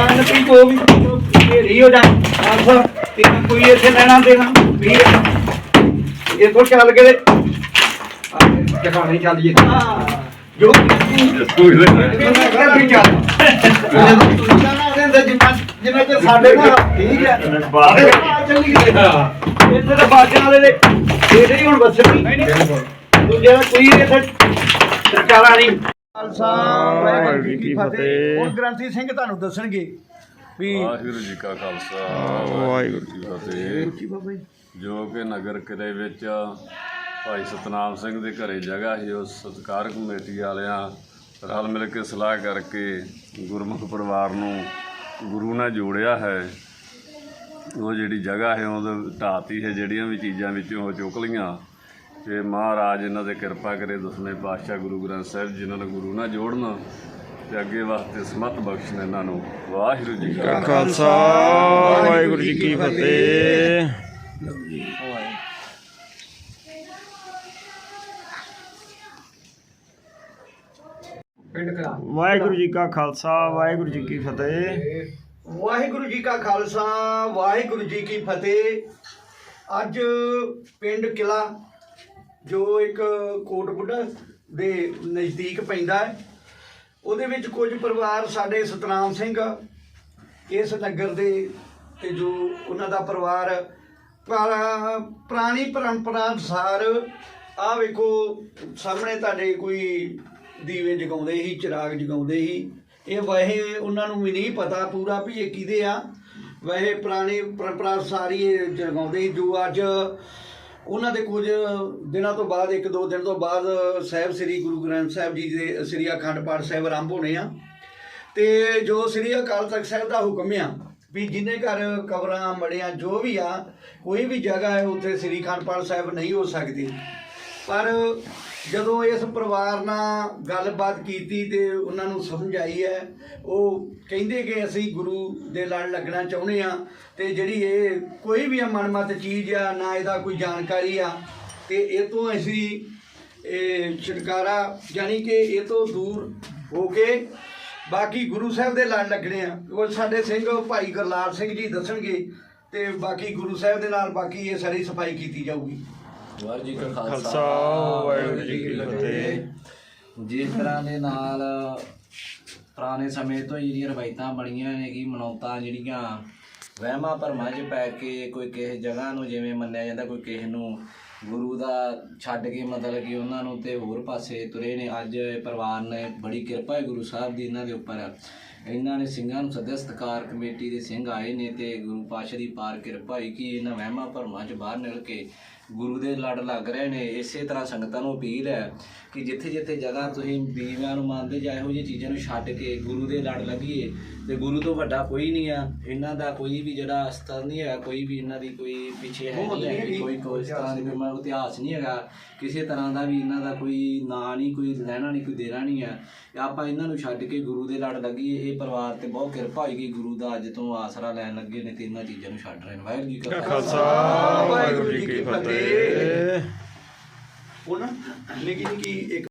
ਕੰਨ ਵੀ ਕੋ ਵੀ ਢੇਰੀ ਹੋ ਜਾ ਆਸਾ ਤੇ ਕੋਈ ਇੱਥੇ ਲੈਣਾ ਦੇਣਾ ਵੀ ਇਹ ਤੋਂ ਚੱਲ ਕੇ ਦਿਖਾਣੀ ਚੱਲੀਏ ਜੋ। ਕੋਈ ਨਹੀਂ ਵੀ ਚੱਲ। ਜਿੰਨਾ ਚਿਰ ਸਾਡੇ ਨਾਲ ਠੀਕ ਹੈ। ਚੱਲੀ ਗਏ ਇੱਥੇ ਤਾਂ ਬਾਜਾਂ ਵਾਲੇ ਦੇ ਇਹਦੇ ਹੀ ਹੁਣ ਵਸਣੀ ਦੂਜੇ ਦਾ ਕੋਈ ਇੱਥੇ ਚਾਲਾ ਨਹੀਂ। ਖਾਲਸਾ ਵਾਹਿਗੁਰੂ ਜੀ ਕੀ ਫਤਿਹ। ਹੁਣ ਗ੍ਰੰਥੀ ਸਿੰਘ ਤੁਹਾਨੂੰ ਦੱਸਣਗੇ ਵੀ ਵਾਹਿਗੁਰੂ ਜੀ ਕਾ ਖਾਲਸਾ ਵਾਹਿਗੁਰੂ ਜੀ ਕੀ ਫਤਿਹ। ਜੋ ਕਿ ਨਗਰ ਕਿਲੇ ਵਿੱਚ ਭਾਈ ਸਤਨਾਮ ਸਿੰਘ ਦੇ ਘਰੇ ਜਗ੍ਹਾ ਸੀ ਉਸ ਸਤਕਾਰ ਕਮੇਟੀ ਵਾਲਿਆਂ ਰਲ ਮਿਲ ਕੇ ਸਲਾਹ ਕਰਕੇ ਗੁਰਮੁਖ ਪਰਿਵਾਰ ਨੂੰ ਗੁਰੂ ਨਾਲ ਜੋੜਿਆ ਹੈ। ਉਹ ਜਿਹੜੀ ਜਗ੍ਹਾ ਹੈ ਉਹ ਢਾਤੀ ਹੈ ਜਿਹੜੀਆਂ ਵੀ ਚੀਜ਼ਾਂ ਵਿੱਚੋਂ ਉਹ ਚੁੱਕ ਲਈਆਂ। ਤੇ ਮਹਾਰਾਜ ਇਹਨਾਂ ਦੇ ਕਿਰਪਾ ਕਰੇ ਦਸਵੇਂ ਪਾਤਸ਼ਾਹ ਗੁਰੂ ਗ੍ਰੰਥ ਸਾਹਿਬ ਜਿਨ੍ਹਾਂ ਨੂੰ ਗੁਰੂ ਨਾਲ ਜੋੜਨ ਤੇ ਅੱਗੇ ਵਾਸਤੇ ਸਮਤ ਬਖਸ਼ਣ ਇਹਨਾਂ ਨੂੰ। ਵਾਹਿਗੁਰੂ ਜੀ ਕਾ ਖਾਲਸਾ। ਵਾਹਿਗੁਰੂ ਜੀ ਕੀ ਫਤਿਹ। ਪਿੰਡ ਕਲਾ ਵਾਹਿਗੁਰੂ ਜੀ ਕਾ ਖਾਲਸਾ ਵਾਹਿਗੁਰੂ ਜੀ ਕੀ ਫਤਿਹ। ਵਾਹਿਗੁਰੂ ਜੀ ਕਾ ਖਾਲਸਾ ਵਾਹਿਗੁਰੂ ਜੀ ਕੀ ਫਤਿਹ। ਅੱਜ ਪਿੰਡ ਕਿਲਾ ਜੋ ਇੱਕ ਕੋਟ ਬੁੱਢਾ ਦੇ ਨਜ਼ਦੀਕ ਪੈਂਦਾ ਹੈ, ਉਹਦੇ ਵਿੱਚ ਕੁਝ ਪਰਿਵਾਰ ਸਾਡੇ ਸਤਨਾਮ ਸਿੰਘ ਇਸ ਨਗਰ ਦੇ ਤੇ ਜੋ ਉਹਨਾਂ ਦਾ ਪਰਿਵਾਰ ਪਰ- ਪੁਰਾਣੀ ਪਰੰਪਰਾ ਅਨੁਸਾਰ ਆ ਵੇਖੋ, ਸਾਹਮਣੇ ਤੁਹਾਡੇ ਕੋਈ ਦੀਵੇ ਜਗਾਉਂਦੇ ਸੀ, ਚਿਰਾਗ ਜਗਾਉਂਦੇ ਸੀ, ਇਹ ਵੈਸੇ ਉਹਨਾਂ ਨੂੰ ਵੀ ਨਹੀਂ ਪਤਾ ਪੂਰਾ ਵੀ ਇਹ ਕਿਹਦੇ ਆ। ਵੈਸੇ ਪੁਰਾਣੀ ਪਰੰਪਰਾ ਅਨੁਸਾਰ ਹੀ ਇਹ ਜਗਾਉਂਦੇ ਸੀ, ਜੋ ਅੱਜ ਉਹਨਾਂ ਦੇ ਕੁਝ ਦਿਨਾਂ ਤੋਂ ਬਾਅਦ, ਇੱਕ ਦੋ ਦਿਨ ਤੋਂ ਬਾਅਦ ਸਾਹਿਬ ਸ੍ਰੀ ਗੁਰੂ ਗ੍ਰੰਥ ਸਾਹਿਬ ਜੀ ਦੇ ਸ੍ਰੀ ਅਖੰਡ ਪਾਠ ਸਾਹਿਬ ਆਰੰਭ ਹੋਣੇ ਆ। ਤੇ ਜੋ ਸ੍ਰੀ ਅਕਾਲ ਤਖਤ ਸਾਹਿਬ ਦਾ ਹੁਕਮ ਆ ਵੀ ਜਿੰਨੇ ਘਰ ਕਬਰਾਂ, ਮੜਿਆਂ ਜੋ ਵੀ ਆ, ਕੋਈ ਵੀ ਜਗ੍ਹਾ ਹੈ, ਉੱਥੇ ਸ੍ਰੀ ਅਖੰਡ ਪਾਠ ਸਾਹਿਬ ਨਹੀਂ ਹੋ ਸਕਦੀ। ਪਰ ਜਦੋਂ ਇਸ ਪਰਿਵਾਰ ਨਾਲ ਗੱਲਬਾਤ ਕੀਤੀ ਤੇ ਉਹਨਾਂ ਨੂੰ ਸਮਝ ਆਈ ਹੈ, ਉਹ ਕਹਿੰਦੇ ਕਿ ਅਸੀਂ ਗੁਰੂ ਦੇ ਲੜ ਲੱਗਣਾ ਚਾਹੁੰਦੇ ਆ ਤੇ ਜਿਹੜੀ ਇਹ ਕੋਈ ਵੀ ਮਨਮਤ ਚੀਜ਼ ਆ, ਨਾ ਇਹਦਾ ਕੋਈ ਜਾਣਕਾਰੀ ਆ, ਤੇ ਇਹ ਤੋਂ ਅਸੀਂ ਇਹ ਛੁਟਕਾਰਾ ਯਾਨੀ ਕਿ ਇਹ ਤੋਂ ਦੂਰ ਹੋ ਕੇ ਬਾਕੀ ਗੁਰੂ ਸਾਹਿਬ ਦੇ ਲੜ ਲੱਗਣੇ ਆ। ਉਹ ਸਾਡੇ ਸਿੰਘ ਭਾਈ ਗੁਰਲਾਲ ਸਿੰਘ ਜੀ ਦੱਸਣਗੇ ਤੇ ਬਾਕੀ ਗੁਰੂ ਸਾਹਿਬ ਦੇ ਨਾਲ ਬਾਕੀ ਇਹ ਸਾਰੀ ਸਫ਼ਾਈ ਕੀਤੀ ਜਾਊਗੀ। ਵਾਹਿਗੁਰੂ ਜੀ ਕਾ ਖਾਲਸਾ, ਵਾਹਿਗੁਰੂ ਜੀ ਕੀ ਫਤਿਹ। ਜਿਸ ਤਰ੍ਹਾਂ ਦੇ ਨਾਲ ਪੁਰਾਣੇ ਸਮੇਂ ਤੋਂ ਹੀ ਜਿਹੜੀਆਂ ਰਵਾਇਤਾਂ ਬਣੀਆਂ ਨੇ ਕਿ ਮਨੌਤਾਂ ਜਿਹੜੀਆਂ ਵਹਿਮਾਂ ਭਰਮਾਂ 'ਚ ਪੈ ਕੇ ਕੋਈ ਕਿਸੇ ਜਗ੍ਹਾ ਨੂੰ ਜਿਵੇਂ ਮੰਨਿਆ ਜਾਂਦਾ ਕੋਈ ਕਿਸੇ ਨੂੰ ਗੁਰੂ ਦਾ ਛੱਡ ਕੇ ਮਤਲਬ ਕਿ ਉਹਨਾਂ ਨੂੰ ਤੇ ਹੋਰ ਪਾਸੇ ਤੁਰੇ ਨੇ ਅੱਜ ਪਰਿਵਾਰ ਨੇ ਬੜੀ ਕਿਰਪਾ ਹੈ ਗੁਰੂ ਸਾਹਿਬ ਦੀ ਇਹਨਾਂ ਦੇ ਉੱਪਰ ਇਹਨਾਂ ਨੇ ਸਿੰਘਾਂ ਨੂੰ ਸੱਦਿਆ ਸਤਕਾਰ ਕਮੇਟੀ ਦੇ ਸਿੰਘ ਆਏ ਨੇ ਤੇ ਗੁਰੂ ਪਾਤਸ਼ਾਹ ਦੀ ਪਾਰ ਕਿਰਪਾ ਹੋਈ ਕਿ ਇਹਨਾਂ ਵਹਿਮਾਂ ਭਰਮਾਂ 'ਚ ਬਾਹਰ ਨਿਕਲ ਕੇ ਗੁਰੂ ਦੇ ਲੜ ਲੱਗ ਰਹੇ ਨੇ ਇਸੇ ਤਰ੍ਹਾਂ ਸੰਗਤਾਂ ਨੂੰ ਅਪੀਲ ਹੈ ਕਿ ਜਿੱਥੇ ਜਿੱਥੇ ਜਗ੍ਹਾ ਤੁਸੀਂ ਬੀਵਿਆਂ ਨੂੰ ਮੰਨਦੇ ਜਾਂ ਇਹੋ ਜਿਹੀ ਚੀਜ਼ਾਂ ਨੂੰ ਛੱਡ ਕੇ ਗੁਰੂ ਦੇ ਲੜ ਲੱਗੀਏ ਤੇ ਗੁਰੂ ਤੋਂ ਵੱਡਾ ਕੋਈ ਨਹੀਂ ਆ ਇਹਨਾਂ ਦਾ ਕੋਈ ਵੀ ਜਿਹੜਾ ਅਸਤਰ ਨਹੀਂ ਹੈ ਕੋਈ ਵੀ ਇਹਨਾਂ ਦੀ ਕੋਈ ਪਿੱਛੇ ਹੈ ਨਹੀਂ ਕੋਈ ਕੋਈ ਤਰ੍ਹਾਂ ਦੀ ਕੋਈ ਇਤਿਹਾਸ ਨਹੀਂ ਹੈਗਾ ਕਿਸੇ ਤਰ੍ਹਾਂ ਦਾ ਵੀ ਇਹਨਾਂ ਦਾ ਕੋਈ ਨਾਂ ਨਹੀਂ ਕੋਈ ਲੈਣਾ ਨਹੀਂ ਕੋਈ ਦੇਣਾ ਨਹੀਂ ਹੈ ਆਪਾਂ ਇਹਨਾਂ ਨੂੰ ਛੱਡ ਕੇ ਗੁਰੂ ਦੇ ਲੜ ਲੱਗੀਏ ਇਹ ਪਰਿਵਾਰ ਤੇ ਬਹੁਤ ਕਿਰਪਾ ਹੋਈ ਕਿ ਗੁਰੂ ਦਾ ਅੱਜ ਤੋਂ ਆਸਰਾ ਲੈਣ ਲੱਗੇ ਨੇ ਤੇ ਇਹਨਾਂ ਚੀਜ਼ਾਂ ਨੂੰ ਛੱਡ ਰਹੇ ਨੇ। ਵਾਹਿਗੁਰੂ ਜੀ ਕਾ ਖਾਲਸਾ। ਵਾਹਿਗੁਰੂ ਜੀ ਕੀ ਫਤਿਹ। ਉਹਨਾਂ ਨਿੱਕੀ ਨਿੱਕੀ ਇੱਕ